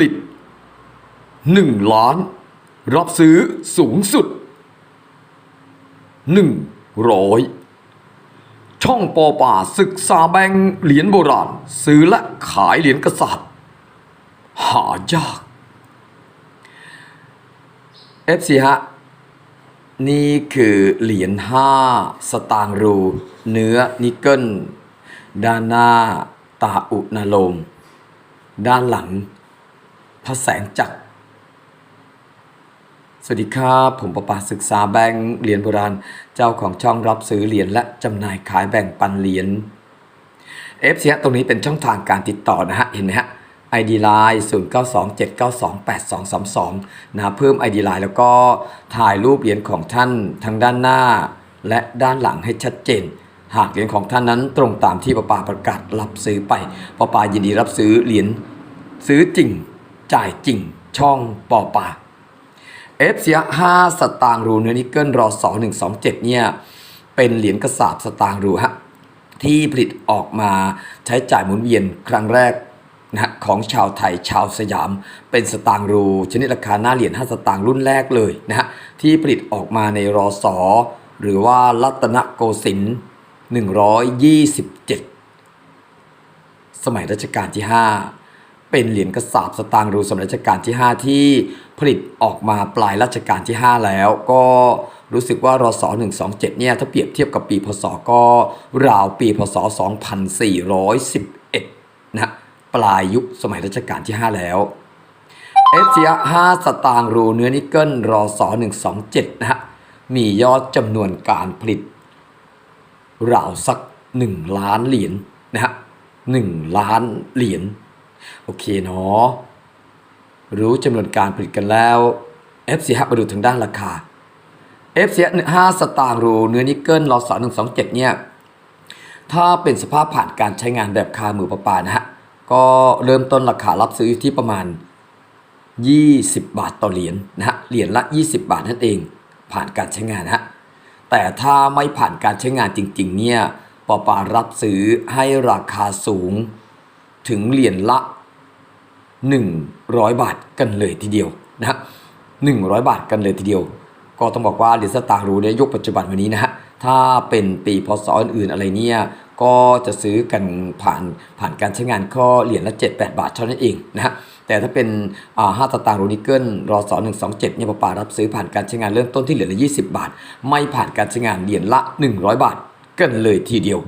ลิต 1 ล้าน รับซื้อสูงสุด 100 ช่องปอป่าศึกษาแบงค์เหรียญโบราณ ซื้อและขายเหรียญกษัตริย์ หายาก FC ฮะนี่คือเหรียญ5สตางรู เนื้อนิกเกิล ด้านหน้า ตาอุณโลม ด้านหลัง พระแสงจักรสวัสดีครับ ผมประปาศึกษาแบงค์เหรียญโบราณ เจ้าของช่องรับซื้อเหรียญและจำหน่ายขายแบ่งปันเหรียญ f c ตรงนี้เป็นช่องทางการติดต่อนะฮะ เห็นไหมฮะ ID Line 0927928232 นะเพิ่ม ID Line แล้วก็ถ่ายรูปเหรียญของท่านทั้งด้านหน้า และด้านหลังให้ชัดเจน หากเหรียญของท่านนั้นตรงตามที่ประปาประกาศรับซื้อไปประปายินดีรับซื้อเหรียญซื้อจริง จ่ายจริงช่องปอปาเอฟเซีย5สตางค์รูเนื้อนิกเกิลรอ2127เนี่ยเป็นเหรียญกระสาบสตางค์รูฮะที่ผลิตออกมาใช้จ่ายหมุนเวียนครั้งแรกนะฮะของชาวไทยชาวสยาม เป็นสตางค์รู ชนิดราคาหน้าเหรียญ5สตางค์รุ่นแรกเลยนะฮะที่ผลิตออกมาในรอสอหรือว่ารัตนโกสินทร์127 สมัยรัชกาลที่ 5 เป็นเหรียญกระสาบสตางค์รูสมัยรัชกาลที่ 5 ที่ผลิตออกมาปลายรัชกาลที่ 5 แล้ว ก็รู้สึกว่ารศ127 เนี่ย ถ้าเปรียบเทียบกับปีพศก็ราวปีพศ 2411 นะปลายยุคสมัยรัชกาลที่ 5 แล้วเอสเซีย5สตางค์รูเนื้อนิกเกิลรศ127 นะฮะมียอดจำนวนการผลิตราวสัก 1 ล้านเหรียญนะฮะ1ล้านเหรียญ โอเคเนาะรู้จำนวนการผลิตกันแล้ว F4 มาดูทางด้านราคา F4 5สตางค์รูเนื้อนิกเกิลรอส127เนี่ย ถ้าเป็นสภาพผ่านการใช้งานแบบคามือประปานะฮะ ก็เริ่มต้นราคารับซื้ออยู่ที่ประมาณ 20 บาทต่อเหรียญนะฮะ เหรียญละ 20 บาทนั่นเอง ผ่านการใช้งานนะฮะ แต่ถ้าไม่ผ่านการใช้งานจริงๆเนี่ยปอปารับซื้อให้ราคาสูง ถึงเหรียญละ 100 บาทกันเลยทีเดียวนะฮะ100บาทกันเลยทีเดียว ก็ต้องบอกว่าเหรียญสตางค์รูเนี่ยยุคปัจจุบันวันนี้นะฮะถ้าเป็นปีพศอื่นๆอะไรเนี่ยก็จะซื้อกันผ่านผ่านการใช้งานก็เหรียญละ 7-8 บาทเท่านั้นเองนะฮะแต่ถ้าเป็นอ่า5สตางรูนิเกิลรอส127เนี่ยปาปารับซื้อผ่านการใช้งานเริ่มต้นที่เหรียญละ 20 บาท ไม่ผ่านการใช้งานเหรียญละ 100 บาทกันเลยทีเดียว